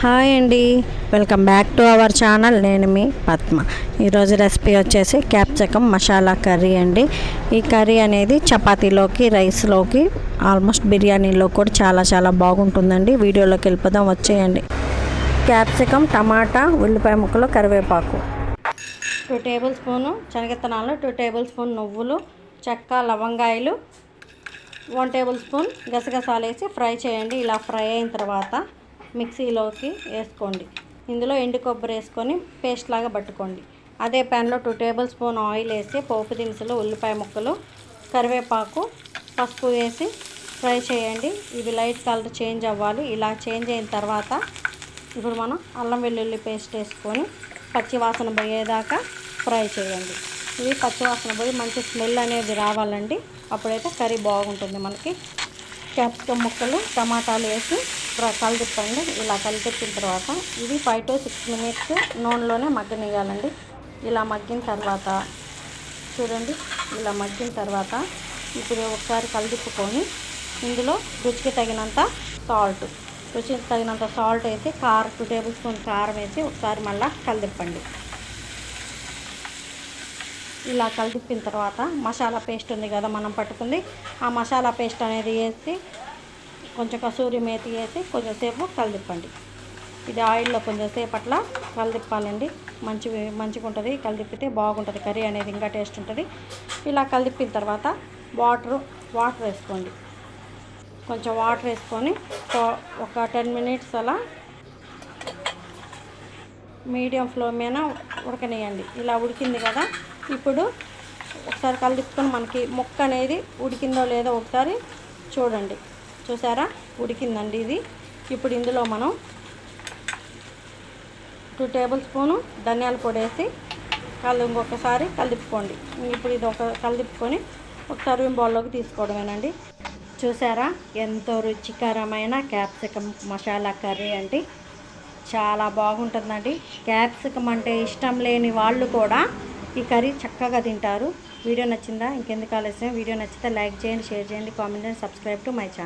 Hi అండి. Welcome back to our channel. నేను మీ పద్మ. ఈరోజు రెసిపీ వచ్చేసి క్యాప్సికమ్ మసాలా కర్రీ అండి. ఈ కర్రీ అనేది చపాతీలోకి రైస్లోకి ఆల్మోస్ట్ బిర్యానీలో కూడా చాలా చాలా బాగుంటుందండి. వీడియోలోకి వెళ్ళిపోదాం వచ్చేయండి. క్యాప్సికమ్ టమాటా ఉల్లిపాయ ముక్కలు కరివేపాకు. టూ టేబుల్ స్పూను శనగిత్తనాలు టూ టేబుల్ స్పూన్ నువ్వులు చెక్క లవంగాయలు వన్ టేబుల్ స్పూన్ గసగసాలు వేసి ఫ్రై చేయండి. ఇలా ఫ్రై అయిన తర్వాత మిక్సీలోకి వేసుకోండి. ఇందులో ఎండు కొబ్బరి వేసుకొని పేస్ట్ లాగా పట్టుకోండి. అదే ప్యాన్లో టూ టేబుల్ స్పూన్ ఆయిల్ వేసి పోపు దినుసులు ఉల్లిపాయ ముక్కలు కరివేపాకు పసుపు వేసి ఫ్రై చేయండి. ఇవి లైట్ కలర్ చేంజ్ అవ్వాలి. ఇలా చేంజ్ అయిన తర్వాత ఇప్పుడు మనం అల్లం వెల్లుల్లి పేస్ట్ వేసుకొని పచ్చివాసన పోయేదాకా ఫ్రై చేయండి. ఇది పచ్చివాసన పోయి మంచి స్మెల్ అనేది రావాలండి. అప్పుడైతే కర్రీ బాగుంటుంది మనకి. క్యాప్సికమ్ ముక్కలు టమాటాలు వేసి కలిపిప్పండి ఇలా కలిపెట్టిన తర్వాత ఇది ఫైవ్ టు సిక్స్ మినిట్స్ నూనెలోనే మగ్గనియాలండి ఇలా మగ్గిన తర్వాత చూడండి ఇలా మగ్గిన తర్వాత ఇప్పుడు ఒకసారి కలిదిప్పుకొని ఇందులో రుచికి తగినంత సాల్ట్ రుచికి తగినంత సాల్ట్ వేసి కారం టూ టేబుల్ స్పూన్ కారం వేసి ఒకసారి మళ్ళీ కలిదిప్పండి ఇలా కలిపిన తర్వాత మసాలా పేస్ట్ ఉంది కదా మనం పట్టుకుంది. ఆ మసాలా పేస్ట్ అనేది వేసి కొంచెం కసూరి మేతి వేసి కొంచెంసేపు కలిదిప్పండి. ఇది ఆయిల్లో కొంచెంసేపు అట్లా కలిదిప్పాలండి. మంచి మంచిగా ఉంటుంది కలిదిప్పితే బాగుంటుంది. కర్రీ అనేది ఇంకా టేస్ట్ ఉంటుంది. ఇలా కలిదిప్పిన తర్వాత వాటర్ వాటర్ వేసుకోండి. కొంచెం వాటర్ వేసుకొని ఒక- ఒక టెన్ మినిట్స్ అలా మీడియం ఫ్లో మీద ఉడకనియండి ఇలా ఉడికింది కదా ఇప్పుడు ఒకసారి కలుపుకొని మనకి ముక్క అనేది ఉడికిందో లేదో ఒకసారి చూడండి. చూసారా? ఉడికిందండి ఇది. ఇప్పుడు ఇందులో మనం టూ టేబుల్ స్పూను ధనియాల పొడి వేసి కలు ఇంకొకసారి కలిపుకోండి. ఇప్పుడు ఇది ఒక కలిపుకొని ఒక సర్వింగ్ బౌల్లోకి తీసుకోవడమేనండి. చూసారా? ఎంతో రుచికరమైన క్యాప్సికమ్ మసాలా కర్రీ అండి. చాలా బాగుంటుందండి. క్యాప్సికమ్ అంటే ఇష్టం లేని వాళ్ళు కూడా ఈ కర్రీ చక్కగా తింటారు. వీడియో నచ్చిందా? ఇంకెందుకు ఆలస్యం? వీడియో నచ్చితే లైక్ చేయండి షేర్ చేయండి కామెంట్ చేయండి సబ్స్క్రైబ్ టు మై ఛానల్.